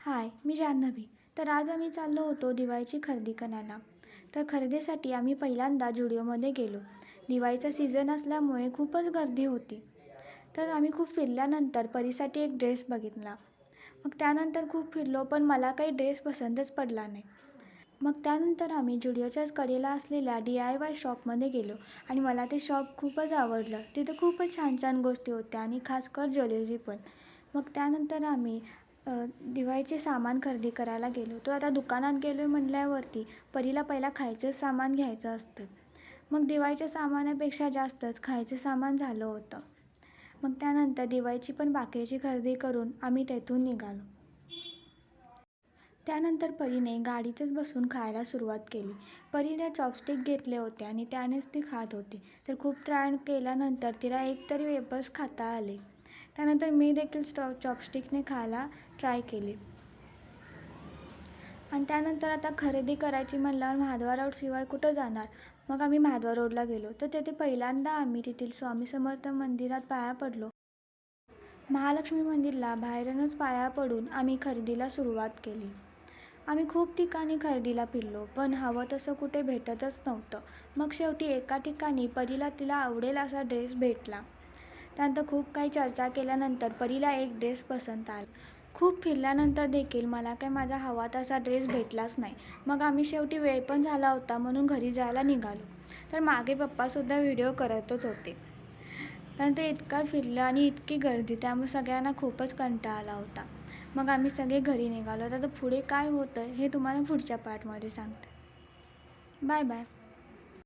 हाय मी जान्हवी. तर आज आम्ही चाललो होतो दिवाळीची खरेदी करायला. तर खरेदीसाठी आम्ही पहिल्यांदा जुडिओमध्ये गेलो. दिवाळीचा सीझन असल्यामुळे खूपच गर्दी होती. तर आम्ही खूप फिरल्यानंतर परीसाठी एक ड्रेस बघितला. मग त्यानंतर खूप फिरलो पण मला काही ड्रेस पसंतच पडला नाही. मग त्यानंतर आम्ही जुडिओच्याच कडेला असलेल्या डी आय वाय शॉपमध्ये गेलो आणि मला ते शॉप खूपच आवडलं. तिथं खूपच छान छान गोष्टी होत्या आणि खासकर ज्वेलरी पण. मग त्यानंतर आम्ही दिवाळीचे सामान खरेदी करायला गेलो तो आता दुकानात गेलो आहे म्हटल्यावरती परीला पहिला खायचं सामान घ्यायचं असतं. मग दिवाळीच्या सामानापेक्षा जास्तच खायचं सामान झालं होतं. मग त्यानंतर दिवाळीची पण बाकीची खरेदी करून आम्ही तेथून निघालो. त्यानंतर परीने गाडीतच बसून खायला सुरुवात केली. परीने चॉपस्टिक घेतले होते आणि त्यानेच ती खात होती. तर खूप त्राण केल्यानंतर तिला एक तरी वेपर्स खाता आले. त्यानंतर मी देखील स्टॉ चॉपस्टिकने खायला ट्राय केली. आणि त्यानंतर आता खरेदी करायची म्हणल्यावर महाद्वार रोडशिवाय कुठं जाणार? मग आम्ही महाद्वार रोडला गेलो. तर तेथे पहिल्यांदा आम्ही तेथील स्वामी समर्थ मंदिरात पाया पडलो. महालक्ष्मी मंदिरला बाहेरूनच पाया पडून आम्ही खरेदीला सुरुवात केली. आम्ही खूप ठिकाणी खरेदीला फिरलो पण हवं तसं कुठे भेटतच नव्हतं. मग शेवटी एका ठिकाणी परीला तिला आवडेल असा ड्रेस भेटला. त्यानंतर खूप काही चर्चा केल्यानंतर परीला एक ड्रेस पसंत आला. खूप फिरल्यानंतर देखील मला काही माझा हवा तसा ड्रेस भेटलाच नाही. मग आम्ही शेवटी वेळ पण झाला होता म्हणून घरी जायला निघालो. तर मागे पप्पासुद्धा व्हिडिओ करतच होते. त्यानंतर इतका फिरलं आणि इतकी गर्दी त्यामुळे सगळ्यांना खूपच कंटाळा आला होता. मग आम्ही सगळे घरी निघालो. तर पुढे काय होतं हे तुम्हाला पुढच्या पार्टमध्ये सांगते. Bye bye